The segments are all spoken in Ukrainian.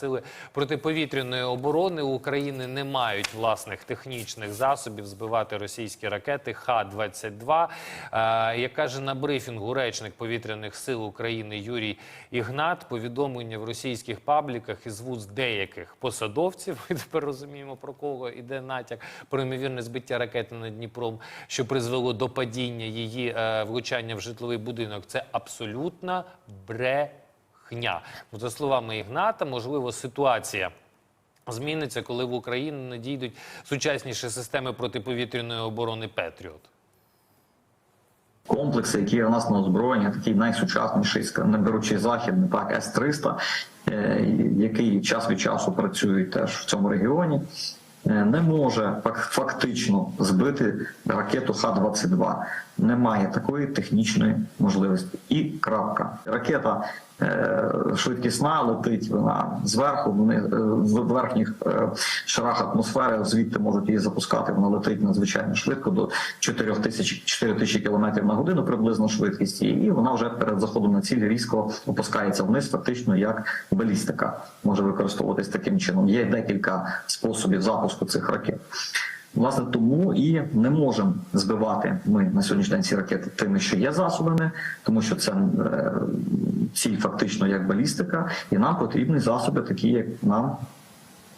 Сили протиповітряної оборони України не мають власних технічних засобів збивати російські ракети Х-22. Е, Як каже на брифінгу речник повітряних сил України Юрій Ігнат, повідомлення в російських пабліках із вуз деяких посадовців. Ми тепер розуміємо про кого іде натяк про ймовірне збиття ракети над Дніпром, що призвело до падіння її е, влучання в житловий будинок. Це абсолютна бре хня. Ну, За словами Ігната, можливо, ситуація зміниться, коли в Україну надійдуть сучасніші системи протиповітряної оборони Петріот. комплекси, які у нас на озброєнні, такий найсучасніший, не беручи західний, так С-300, е, який час від часу працює теж в цьому регіоні, не може фак- фактично збити ракету Х-22. Немає такої технічної можливості. І крапка. Ракета е, швидкісна летить вона зверху, е, в верхніх е, шарах атмосфери звідти можуть її запускати. Вона летить надзвичайно швидко до 4 тисяч 4 тисячі кілометрів на годину приблизно швидкість, і вона вже перед заходом на ціль різко опускається вниз, фактично як балістика може використовуватись таким чином. Є декілька способів запуску цих ракет. Власне, тому і не можемо збивати ми на сьогоднішній день ці ракети тими, що є засобами, тому що це е, ціль фактично як балістика, і нам потрібні засоби, такі як нам.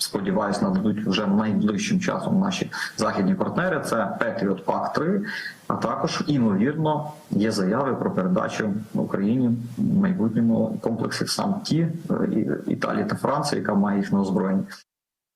Сподіваюсь, нададуть вже найближчим часом наші західні партнери. Це Patriot PAC 3 а також імовірно є заяви про передачу Україні в майбутньому комплексів сам ті е, Італії та Франції, яка має їх на озброєнні.